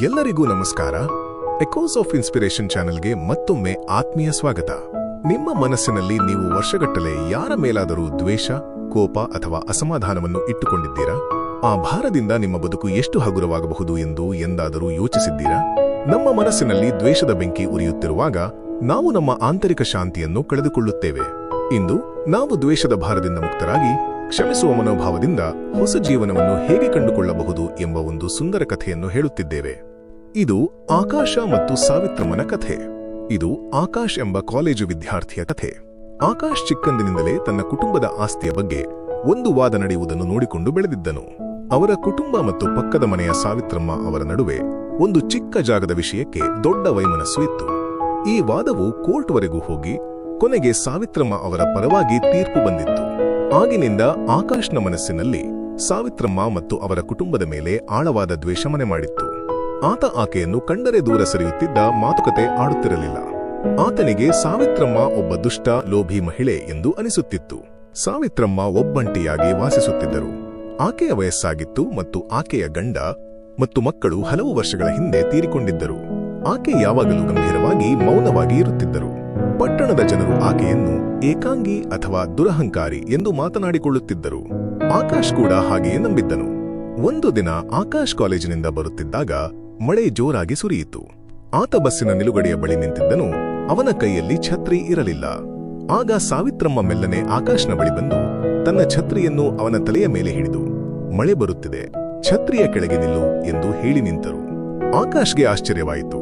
ಎಲ್ಲರಿಗೂ ನಮಸ್ಕಾರ. Echoes of inspiration ಚಾನೆಲ್ಗೆ ಮತ್ತೊಮ್ಮೆ ಆತ್ಮೀಯ ಸ್ವಾಗತ. ನಿಮ್ಮ ಮನಸ್ಸಿನಲ್ಲಿ ನೀವು ವರ್ಷಗಟ್ಟಲೆ ಯಾರ ಮೇಲಾದರೂ ದ್ವೇಷ, ಕೋಪ ಅಥವಾ ಅಸಮಾಧಾನವನ್ನು ಇಟ್ಟುಕೊಂಡಿದ್ದೀರಾ? ಆ ಭಾರದಿಂದ ನಿಮ್ಮ ಬದುಕು ಎಷ್ಟು ಹಗುರವಾಗಬಹುದು ಎಂದು ಎಂದಾದರೂ ಯೋಚಿಸಿದ್ದೀರಾ? ನಮ್ಮ ಮನಸ್ಸಿನಲ್ಲಿ ದ್ವೇಷದ ಬೆಂಕಿ ಉರಿಯುತ್ತಿರುವಾಗ ನಾವು ನಮ್ಮ ಆಂತರಿಕ ಶಾಂತಿಯನ್ನು ಕಳೆದುಕೊಳ್ಳುತ್ತೇವೆ. ಇಂದು ನಾವು ದ್ವೇಷದ ಭಾರದಿಂದ ಮುಕ್ತರಾಗಿ ಕ್ಷಮಿಸುವ ಮನೋಭಾವದಿಂದ ಹೊಸ ಜೀವನವನ್ನು ಹೇಗೆ ಕಂಡುಕೊಳ್ಳಬಹುದು ಎಂಬ ಒಂದು ಸುಂದರ ಕಥೆಯನ್ನು ಹೇಳುತ್ತಿದ್ದೇವೆ. ಇದು ಆಕಾಶ ಮತ್ತು ಸಾವಿತ್ರಮ್ಮನ ಕಥೆ. ಇದು ಆಕಾಶ್ ಎಂಬ ಕಾಲೇಜು ವಿದ್ಯಾರ್ಥಿಯ ಕಥೆ. ಆಕಾಶ್ ಚಿಕ್ಕಂದಿನಿಂದಲೇ ತನ್ನ ಕುಟುಂಬದ ಆಸ್ತಿಯ ಬಗ್ಗೆ ಒಂದು ವಾದ ನಡೆಯುವುದನ್ನು ನೋಡಿಕೊಂಡು ಬೆಳೆದಿದ್ದನು. ಅವರ ಕುಟುಂಬ ಮತ್ತು ಪಕ್ಕದ ಮನೆಯ ಸಾವಿತ್ರಮ್ಮ ಅವರ ನಡುವೆ ಒಂದು ಚಿಕ್ಕ ಜಾಗದ ವಿಷಯಕ್ಕೆ ದೊಡ್ಡ ವೈಮನಸ್ಸು ಇತ್ತು. ಈ ವಾದವು ಕೋರ್ಟ್ವರೆಗೂ ಹೋಗಿ ಕೊನೆಗೆ ಸಾವಿತ್ರಮ್ಮ ಅವರ ಪರವಾಗಿ ತೀರ್ಪು ಬಂದಿತ್ತು. ಆಗಿನಿಂದ ಆಕಾಶ್ನ ಮನಸ್ಸಿನಲ್ಲಿ ಸಾವಿತ್ರಮ್ಮ ಮತ್ತು ಅವರ ಕುಟುಂಬದ ಮೇಲೆ ಆಳವಾದ ದ್ವೇಷ ಮನೆ ಮಾಡಿತ್ತು. ಆತ ಆಕೆಯನ್ನು ಕಂಡರೆ ದೂರ ಸರಿಯುತ್ತಿದ್ದ ಮಾತುಕತೆ ಆಡುತ್ತಿರಲಿಲ್ಲ. ಆತನಿಗೆ ಸಾವಿತ್ರಮ್ಮ ಒಬ್ಬ ದುಷ್ಟ, ಲೋಭಿ ಮಹಿಳೆ ಎಂದು ಅನಿಸುತ್ತಿತ್ತು. ಸಾವಿತ್ರಮ್ಮ ಒಬ್ಬಂಟಿಯಾಗಿ ವಾಸಿಸುತ್ತಿದ್ದರು. ಆಕೆಯ ವಯಸ್ಸಾಗಿತ್ತು ಮತ್ತು ಆಕೆಯ ಗಂಡ ಮತ್ತು ಮಕ್ಕಳು ಹಲವು ವರ್ಷಗಳ ಹಿಂದೆ ತೀರಿಕೊಂಡಿದ್ದರು. ಆಕೆ ಯಾವಾಗಲೂ ಗಂಭೀರವಾಗಿ ಮೌನವಾಗಿ ಇರುತ್ತಿದ್ದರು. ಪಟ್ಟಣದ ಜನರು ಆಕೆಯನ್ನು ಏಕಾಂಗಿ ಅಥವಾ ದುರಹಂಕಾರಿ ಎಂದು ಮಾತನಾಡಿಕೊಳ್ಳುತ್ತಿದ್ದರು. ಆಕಾಶ್ ಕೂಡ ಹಾಗೆಯೇ ನಂಬಿದ್ದನು. ಒಂದು ದಿನ ಆಕಾಶ್ ಕಾಲೇಜಿನಿಂದ ಬರುತ್ತಿದ್ದಾಗ ಮಳೆ ಜೋರಾಗಿ ಸುರಿಯಿತು. ಆತ ಬಸ್ಸಿನ ನಿಲುಗಡೆಯ ಬಳಿ ನಿಂತಿದ್ದನು. ಅವನ ಕೈಯಲ್ಲಿ ಛತ್ರಿ ಇರಲಿಲ್ಲ. ಆಗ ಸಾವಿತ್ರಮ್ಮ ಮೆಲ್ಲನೆ ಆಕಾಶ್ನ ಬಳಿ ಬಂದು ತನ್ನ ಛತ್ರಿಯನ್ನು ಅವನ ತಲೆಯ ಮೇಲೆ ಹಿಡಿದು, ಮಳೆ ಬರುತ್ತಿದೆ. ಛತ್ರಿಯ ಕೆಳಗೆ ನಿಲ್ಲು ಎಂದು ಹೇಳಿ ನಿಂತರು. ಆಕಾಶ್ಗೆ ಆಶ್ಚರ್ಯವಾಯಿತು.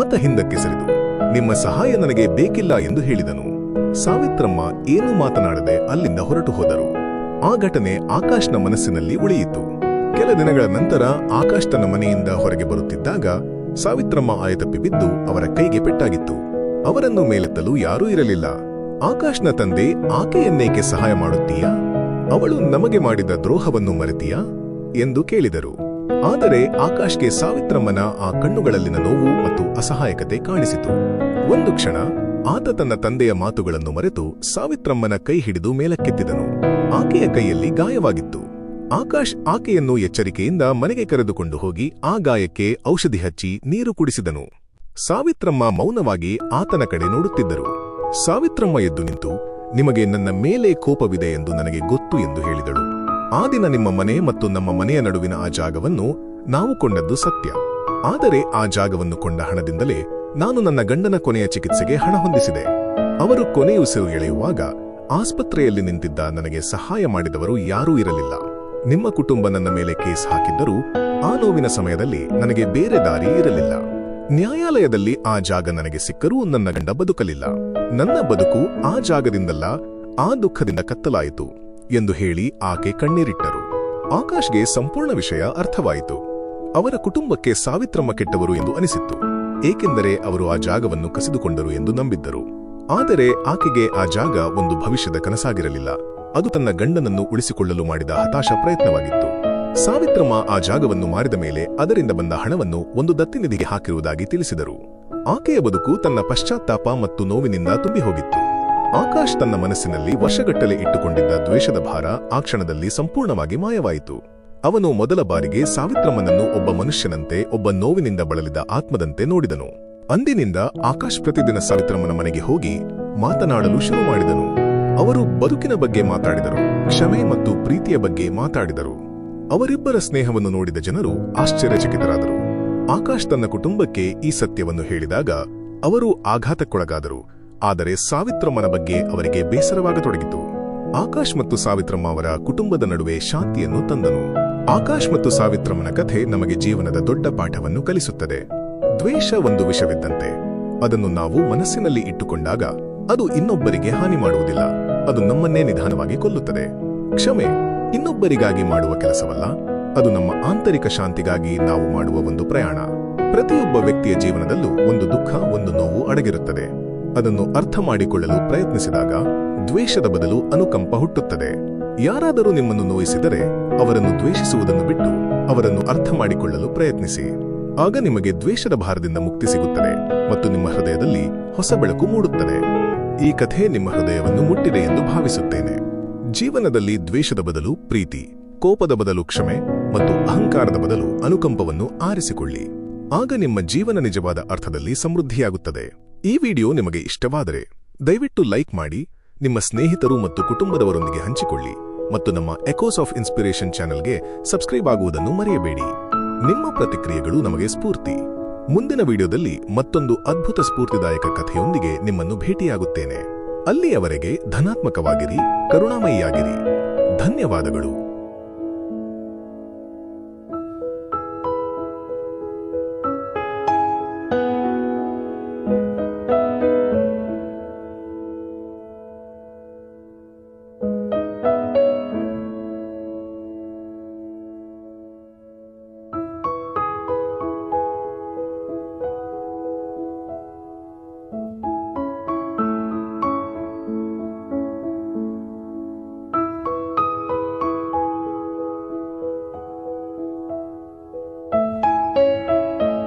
ಆತ ಹಿಂದಕ್ಕೆ ಸರಿದು ನಿಮ್ಮ ಸಹಾಯ ನನಗೆ ಬೇಕಿಲ್ಲ ಎಂದು ಹೇಳಿದನು. ಸಾವಿತ್ರಮ್ಮ ಏನೂ ಮಾತನಾಡದೆ ಅಲ್ಲಿಂದ ಹೊರಟು ಹೋದರು. ಆ ಘಟನೆ ಆಕಾಶ್ನ ಮನಸ್ಸಿನಲ್ಲಿ ಉಳಿಯಿತು. ಕೆಲ ದಿನಗಳ ನಂತರ ಆಕಾಶ್ ತನ್ನ ಮನೆಯಿಂದ ಹೊರಗೆ ಬರುತ್ತಿದ್ದಾಗ ಸಾವಿತ್ರಮ್ಮ ಆಯತಪ್ಪಿ ಬಿದ್ದು ಅವರ ಕೈಗೆ ಪೆಟ್ಟಾಗಿತ್ತು. ಅವರನ್ನು ಮೇಲೆತ್ತಲು ಯಾರೂ ಇರಲಿಲ್ಲ. ಆಕಾಶ್ನ ತಂದೆ, ಆಕೆಯನ್ನೇಕೆ ಸಹಾಯ ಮಾಡುತ್ತೀಯಾ? ಅವಳು ನಮಗೆ ಮಾಡಿದ ದ್ರೋಹವನ್ನು ಮರೆತೀಯಾ? ಎಂದು ಕೇಳಿದರು. ಆದರೆ ಆಕಾಶ್ಗೆ ಸಾವಿತ್ರಮ್ಮನ ಆ ಕಣ್ಣುಗಳಲ್ಲಿನ ನೋವು ಮತ್ತು ಅಸಹಾಯಕತೆ ಕಾಣಿಸಿತು. ಒಂದು ಕ್ಷಣ ಆತ ತನ್ನ ತಂದೆಯ ಮಾತುಗಳನ್ನು ಮರೆತು ಸಾವಿತ್ರಮ್ಮನ ಕೈ ಹಿಡಿದು ಮೇಲಕ್ಕೆತ್ತಿದನು. ಆಕೆಯ ಕೈಯಲ್ಲಿ ಗಾಯವಾಗಿತ್ತು. ಆಕಾಶ್ ಆಕೆಯನ್ನು ಎಚ್ಚರಿಕೆಯಿಂದ ಮನೆಗೆ ಕರೆದುಕೊಂಡು ಹೋಗಿ ಆ ಗಾಯಕ್ಕೆ ಔಷಧಿ ಹಚ್ಚಿ ನೀರು ಕುಡಿಸಿದನು. ಸಾವಿತ್ರಮ್ಮ ಮೌನವಾಗಿ ಆತನ ಕಡೆ ನೋಡುತ್ತಿದ್ದರು. ಸಾವಿತ್ರಮ್ಮ ಎದ್ದು ನಿಂತು, ನಿಮಗೆ ನನ್ನ ಮೇಲೆ ಕೋಪವಿದೆ ಎಂದು ನನಗೆ ಗೊತ್ತು ಎಂದು ಹೇಳಿದಳು. ಆ ದಿನ ನಿಮ್ಮ ಮನೆ ಮತ್ತು ನಮ್ಮ ಮನೆಯ ನಡುವಿನ ಆ ಜಾಗವನ್ನು ನಾವು ಕೊಂಡದ್ದು ಸತ್ಯ. ಆದರೆ ಆ ಜಾಗವನ್ನು ಕೊಂಡ ಹಣದಿಂದಲೇ ನಾನು ನನ್ನ ಗಂಡನ ಕೊನೆಯ ಚಿಕಿತ್ಸೆಗೆ ಹಣ ಹೊಂದಿಸಿದೆ. ಅವರು ಕೊನೆಯುಸಿರು ಎಳೆಯುವಾಗ ಆಸ್ಪತ್ರೆಯಲ್ಲಿ ನಿಂತಿದ್ದ ನನಗೆ ಸಹಾಯ ಮಾಡಿದವರು ಯಾರೂ ಇರಲಿಲ್ಲ. ನಿಮ್ಮ ಕುಟುಂಬ ನನ್ನ ಮೇಲೆ ಕೇಸ್ ಹಾಕಿದ್ದರೂ ಆ ನೋವಿನ ಸಮಯದಲ್ಲಿ ನನಗೆ ಬೇರೆ ದಾರಿ ಇರಲಿಲ್ಲ. ನ್ಯಾಯಾಲಯದಲ್ಲಿ ಆ ಜಾಗ ನನಗೆ ಸಿಕ್ಕರೂ ನನ್ನ ಗಂಡ ಬದುಕಲಿಲ್ಲ. ನನ್ನ ಬದುಕು ಆ ಜಾಗದಿಂದಲ್ಲ, ಆ ದುಃಖದಿಂದ ಕತ್ತಲಾಯಿತು. ಎಂದು ಹೇಳಿ ಆಕೆ ಕಣ್ಣೀರಿಟ್ಟರು. ಆಕಾಶ್ಗೆ ಸಂಪೂರ್ಣ ವಿಷಯ ಅರ್ಥವಾಯಿತು. ಅವರ ಕುಟುಂಬಕ್ಕೆ ಸಾವಿತ್ರಮ್ಮ ಕೆಟ್ಟವರು ಎಂದು ಅನಿಸಿತ್ತು. ಏಕೆಂದರೆ ಅವರು ಆ ಜಾಗವನ್ನು ಕಸಿದುಕೊಂಡರು ಎಂದು ನಂಬಿದ್ದರು. ಆದರೆ ಆಕೆಗೆ ಆ ಜಾಗ ಒಂದು ಭವಿಷ್ಯದ ಕನಸಾಗಿರಲಿಲ್ಲ. ಅದು ತನ್ನ ಗಂಡನನ್ನು ಉಳಿಸಿಕೊಳ್ಳಲು ಮಾಡಿದ ಹತಾಶ ಪ್ರಯತ್ನವಾಗಿತ್ತು. ಸಾವಿತ್ರಮ್ಮ ಆ ಜಾಗವನ್ನು ಮಾರಿದ ಮೇಲೆ ಅದರಿಂದ ಬಂದ ಹಣವನ್ನು ಒಂದು ದತ್ತಿನಿಧಿಗೆ ಹಾಕಿರುವುದಾಗಿ ತಿಳಿಸಿದರು. ಆಕೆಯ ಬದುಕು ತನ್ನ ಪಶ್ಚಾತ್ತಾಪ ಮತ್ತು ನೋವಿನಿಂದ ತುಂಬಿ ಹೋಗಿತ್ತು ಆಕಾಶ್ ತನ್ನ ಮನಸ್ಸಿನಲ್ಲಿ ವರ್ಷಗಟ್ಟಲೆ ಇಟ್ಟುಕೊಂಡಿದ್ದ ದ್ವೇಷದ ಭಾರ ಆ ಕ್ಷಣದಲ್ಲಿ ಸಂಪೂರ್ಣವಾಗಿ ಮಾಯವಾಯಿತು. ಅವನು ಮೊದಲ ಬಾರಿಗೆ ಸಾವಿತ್ರಮ್ಮನನ್ನು ಒಬ್ಬ ಮನುಷ್ಯನಂತೆ, ಒಬ್ಬ ನೋವಿನಿಂದ ಬಳಲಿದ ಆತ್ಮದಂತೆ ನೋಡಿದನು. ಅಂದಿನಿಂದ ಆಕಾಶ್ ಪ್ರತಿದಿನ ಸಾವಿತ್ರಮ್ಮನ ಮನೆಗೆ ಹೋಗಿ ಮಾತನಾಡಲು ಶುರು ಮಾಡಿದನು. ಅವರು ಬದುಕಿನ ಬಗ್ಗೆ ಮಾತಾಡಿದರು, ಕ್ಷಮೆ ಮತ್ತು ಪ್ರೀತಿಯ ಬಗ್ಗೆ ಮಾತಾಡಿದರು. ಅವರಿಬ್ಬರ ಸ್ನೇಹವನ್ನು ನೋಡಿದ ಜನರು ಆಶ್ಚರ್ಯಚಕಿತರಾದರು. ಆಕಾಶ್ ತನ್ನ ಕುಟುಂಬಕ್ಕೆ ಈ ಸತ್ಯವನ್ನು ಹೇಳಿದಾಗ ಅವರು ಆಘಾತಕ್ಕೊಳಗಾದರು. ಆದರೆ ಸಾವಿತ್ರಮ್ಮನ ಬಗ್ಗೆ ಅವರಿಗೆ ಬೇಸರವಾಗತೊಡಗಿತು. ಆಕಾಶ್ ಮತ್ತು ಸಾವಿತ್ರಮ್ಮ ಅವರ ಕುಟುಂಬದ ನಡುವೆ ಶಾಂತಿಯನ್ನು ತಂದನು. ಆಕಾಶ್ ಮತ್ತು ಸಾವಿತ್ರಮ್ಮನ ಕಥೆ ನಮಗೆ ಜೀವನದ ದೊಡ್ಡ ಪಾಠವನ್ನು ಕಲಿಸುತ್ತದೆ. ದ್ವೇಷ ಒಂದು ವಿಷವಿದ್ದಂತೆ. ಅದನ್ನು ನಾವು ಮನಸ್ಸಿನಲ್ಲಿ ಇಟ್ಟುಕೊಂಡಾಗ ಅದು ಇನ್ನೊಬ್ಬರಿಗೆ ಹಾನಿ ಮಾಡುವುದಿಲ್ಲ. ಅದು ನಮ್ಮನ್ನೇ ನಿಧಾನವಾಗಿ ಕೊಲ್ಲುತ್ತದೆ. ಕ್ಷಮೆ, ಇನ್ನೊಬ್ಬರಿಗಾಗಿ ಮಾಡುವ ಕೆಲಸವಲ್ಲ. ಅದು ನಮ್ಮ ಆಂತರಿಕ ಶಾಂತಿಗಾಗಿ ನಾವು ಮಾಡುವ ಒಂದು ಪ್ರಯಾಣ. ಪ್ರತಿಯೊಬ್ಬ ವ್ಯಕ್ತಿಯ ಜೀವನದಲ್ಲೂ ಒಂದು ದುಃಖ, ಒಂದು ನೋವು ಅಡಗಿರುತ್ತದೆ. ಅದನ್ನು ಅರ್ಥ ಮಾಡಿಕೊಳ್ಳಲು ಪ್ರಯತ್ನಿಸಿದಾಗ ದ್ವೇಷದ ಬದಲು ಅನುಕಂಪ ಹುಟ್ಟುತ್ತದೆ. ಯಾರಾದರೂ ನಿಮ್ಮನ್ನು ನೋಯಿಸಿದರೆ ಅವರನ್ನು ದ್ವೇಷಿಸುವುದನ್ನು ಬಿಟ್ಟು ಅವರನ್ನು ಅರ್ಥ ಮಾಡಿಕೊಳ್ಳಲು ಪ್ರಯತ್ನಿಸಿ. ಆಗ ನಿಮಗೆ ದ್ವೇಷದ ಭಾರದಿಂದ ಮುಕ್ತಿ ಸಿಗುತ್ತದೆ ಮತ್ತು ನಿಮ್ಮ ಹೃದಯದಲ್ಲಿ ಹೊಸ ಬೆಳಕು ಮೂಡುತ್ತದೆ. ಈ ಕಥೆ ನಿಮ್ಮ ಹೃದಯವನ್ನು ಮುಟ್ಟಿದೆ ಎಂದು ಭಾವಿಸುತ್ತೇನೆ. ಜೀವನದಲ್ಲಿ ದ್ವೇಷದ ಬದಲು ಪ್ರೀತಿ, ಕೋಪದ ಬದಲು ಕ್ಷಮೆ ಮತ್ತು ಅಹಂಕಾರದ ಬದಲು ಅನುಕಂಪವನ್ನು ಆರಿಸಿಕೊಳ್ಳಿ. ಆಗ ನಿಮ್ಮ ಜೀವನ ನಿಜವಾದ ಅರ್ಥದಲ್ಲಿ ಸಮೃದ್ಧಿಯಾಗುತ್ತದೆ. ಈ ವಿಡಿಯೋ ನಿಮಗೆ ಇಷ್ಟವಾದರೆ ದಯವಿಟ್ಟು ಲೈಕ್ ಮಾಡಿ, ನಿಮ್ಮ ಸ್ನೇಹಿತರು ಮತ್ತು ಕುಟುಂಬದವರೊಂದಿಗೆ ಹಂಚಿಕೊಳ್ಳಿ ಮತ್ತು ನಮ್ಮ ಎಕೋಸ್ ಆಫ್ ಇನ್ಸ್ಪಿರೇಷನ್ ಚಾನೆಲ್ಗೆ ಸಬ್ಸ್ಕ್ರೈಬ್ ಆಗುವುದನ್ನು ಮರೆಯಬೇಡಿ. ನಿಮ್ಮ ಪ್ರತಿಕ್ರಿಯೆಗಳು ನಮಗೆ ಸ್ಫೂರ್ತಿ. ಮುಂದಿನ ವಿಡಿಯೋದಲ್ಲಿ ಮತ್ತೊಂದು ಅದ್ಭುತ ಸ್ಫೂರ್ತಿದಾಯಕ ಕಥೆಯೊಂದಿಗೆ ನಿಮ್ಮನ್ನು ಭೇಟಿಯಾಗುತ್ತೇನೆ. ಅಲ್ಲಿಯವರೆಗೆ ಧನಾತ್ಮಕವಾಗಿರಿ, ಕರುಣಾಮಯಿಯಾಗಿರಿ. ಧನ್ಯವಾದಗಳು.